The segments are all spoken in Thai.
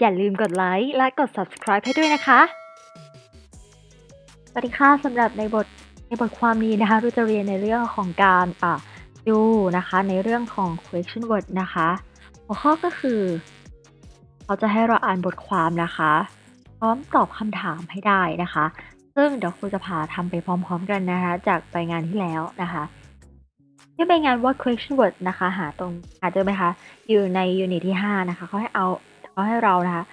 อย่าลืมกดไลค์และกด subscribe ให้ด้วยนะคะ สวัสดีค่ะสำหรับในบทในบทความนี้นะคะเราจะเรียนในเรื่องของการอะดูนะคะในเรื่องของ question word นะคะ หัวข้อก็คือเขาจะให้เราอ่านบทความนะคะ พร้อมตอบคำถามให้ได้นะคะ ซึ่งเดี๋ยวครูจะพาทำไปพร้อม ๆ กันนะคะ จากใบงานที่แล้วนะคะ ที่ใบงานว่า question word นะคะ หาตรงหาเจอไหมคะ อยู่ใน unit ที่ 5 นะคะเขาให้เอาเขาให้เรานะคะ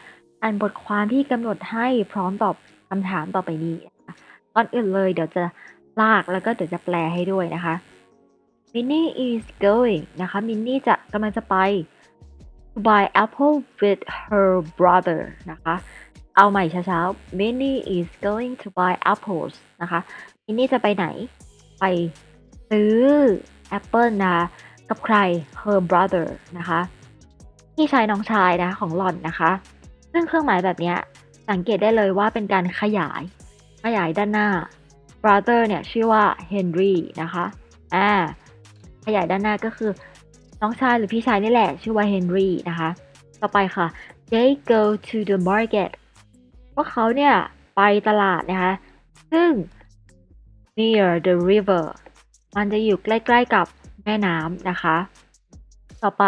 อ่านบทความที่กำหนดให้พร้อมตอบคำถามต่อไปนี้นะะก่อนอื่นเลยเดี๋ยวจะลากแล้วก็เดี๋ยวจะแปลให้ด้วยนะคะ Minnie is going นะคะ Minnie จะกำลังจะไป to buy apple with her brother นะคะ เอาใหม่ช้าๆ Minnie is going to buy apples นะคะ Minnie จะไปไหน ไปซื้อ แอปเปิลนะกับใคร her brother นะคะพี่ชายน้องชายนะของหลอนนะคะ ซึ่งเครื่องหมายแบบเนี้ยสังเกตได้เลยว่าเป็นการขยาย ขยายด้านหน้า brother เนี่ยชื่อว่า Henry นะคะอ่าขยายด้านหน้าก็คือน้องชายหรือพี่ชายนี่แหละ ชื่อว่า Henry นะคะ ต่อไปค่ะ they go to the market พวกเขาเนี่ยไปตลาดนะคะ ซึ่ง near the river มันจะอยู่ใกล้ๆกับแม่น้ำนะคะ ต่อไป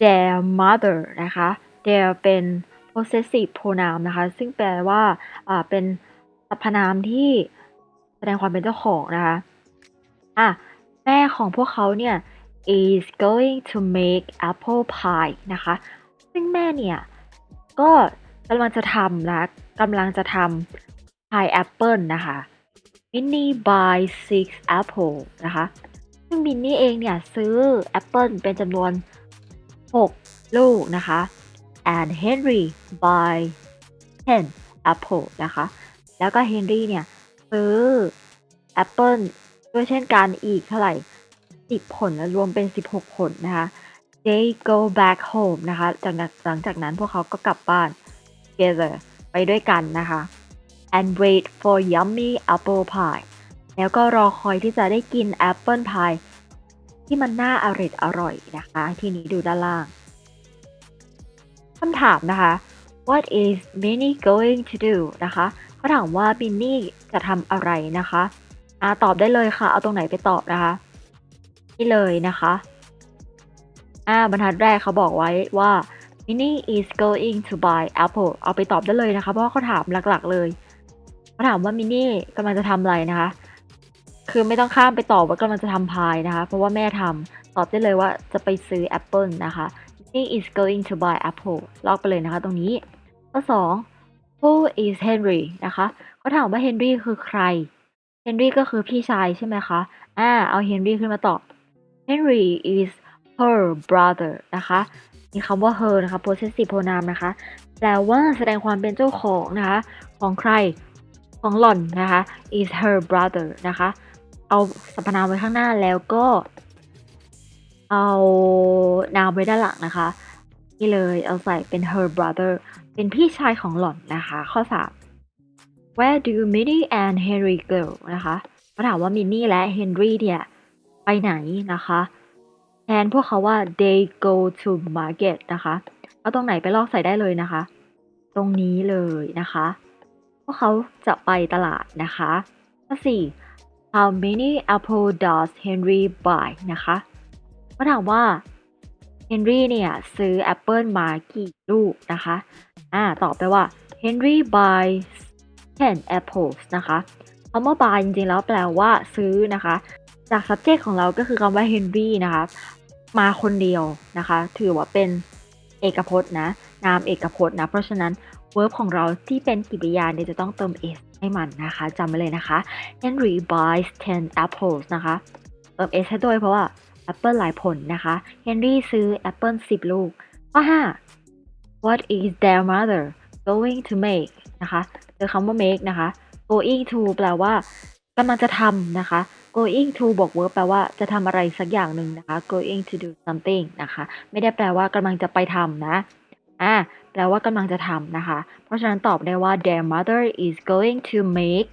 their mother นะคะ their เป็น possessive pronoun นะคะ ซึ่งแปลว่าอ่าเป็นสรรพนามที่แสดงความเป็นเจ้าของนะคะอะแม่ของพวกเขาเนี่ย is going to make apple pie นะคะ ซึ่งแม่เนี่ย ก็กำลังจะทำนะกำลังจะทำ pie apple นะคะ Minnie buy six apple นะคะ ซึ่งมินนี่เองเนี่ยซื้อแอปเปิลเป็นจำนวน 6 ลูกนะคะ and Henry buy 10 apple นะคะ แล้วก็เฮนรี่เนี่ยซื้อแอปเปิลด้วยเช่นกันอีกเท่าไหร่ 10 ผลแล้วรวมเป็น 16 ผลนะคะ they go back home นะคะ จากหลังจากนั้นพวกเขาก็กลับบ้าน together ไปด้วยกันนะคะ and wait for yummy apple pie แล้วก็รอคอยที่จะได้กินแอปเปิลพายที่มันน่าอร่อยอร่อยนะคะ ทีนี้ดูด้านล่างคำถามนะคะ What is Minnie going to do นะคะเขาถามว่า Minnie จะทำอะไรนะคะอาตอบได้เลยค่ะ เอาตรงไหนไปตอบนะคะ นี่เลยนะคะอ่าบรรทัดแรกเขาบอกไว้ว่า Minnie is going to buy apple เอาไปตอบได้เลยนะคะ เพราะเขาถามหลักๆเลย เขาถามว่ามินนี่กำลังจะทำอะไรนะคะ คือไม่ต้องข้ามไปตอบว่ากำลังจะทำพายนะคะ เพราะว่าแม่ทำตอบได้เลยว่าจะไปซื้อแอปเปิลนะคะ Minnie is going to buy apple ลอกไปเลยนะคะตรงนี้ ข้อสอง Who is Henry นะคะเขาถามว่า Henry คือใคร Henry ก็คือพี่ชายใช่ไหมคะ อ่า เอา Henry ขึ้นมาตอบ Henry is her brother นะคะ มีคำว่า her นะคะ possessive pronoun นะคะ แปลว่าแสดงความเป็นเจ้าของนะคะ ของใคร ของหล่อนนะคะ is her brother นะคะ เอาสรรพนามไว้ข้างหน้าแล้วก็ เอานามไว้ด้านหลังนะคะ นี่เลยเอาใส่เป็น her brother เป็นพี่ชายของหล่อนนะคะ ข้อ 3 Where do Minnie and Henry go นะคะเขาถามว่ามินนี่และเฮนรี่เนี่ย ไปไหนนะคะแทนพวกเขาว่า they go to market นะคะ เอาตรงไหนไปลอกใส่ได้เลยนะคะ ตรงนี้เลยนะคะ วกเขาจะไปตลาดนะคะข้อ4 How many apple does Henry buy นะคะเขาถามว่า Henry เนี่ยซื้อแอปเปิลมากี่ลูกนะคะอ่าตอบไปว่า Henry buys 10 apples นะคะคำว่า buy จริงๆแล้วแปลว่าซื้อนะคะ จาก subject ของเราก็คือคำว่า Henry นะคะ มาคนเดียวนะคะ ถือว่าเป็นเอกพจน์นะ นามเอกพจน์นะ เพราะฉะนั้น verb ของเราที่เป็นกริยาเนี่ยจะต้องเติม s ให้มันนะคะจำไว้เลยนะคะ Henry buys 10 apples นะคะเติม s ให้ด้วยเพราะว่าแอปเปิลหลายผลนะคะ Henry ซื้อแอปเปิล10 ลูกข้อ5 What is their mother going to make นะคะเจอคำว่า make นะคะ going to แปลว่ากำลังจะทำนะคะ going to บวก verb แปลว่าจะทำอะไรสักอย่างหนึ่งนะคะ going to do something นะคะ ไม่ได้แปลว่ากำลังจะไปทำนะ อ่าแปลว่ากำลังจะทำนะคะ เพราะฉะนั้นตอบได้ว่า their mother is going to make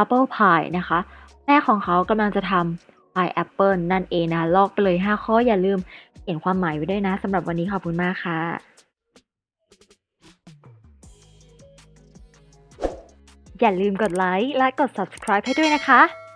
apple pie นะคะ แม่ของเขากำลังจะทำ pie apple นั่นเองนะลอกไปเลย 5 ข้ออย่าลืมเขียนความหมายไว้ด้วยนะสำหรับวันนี้ขอบคุณมากค่ะอย่าลืมกดไลค์และกด subscribe ให้ด้วยนะคะ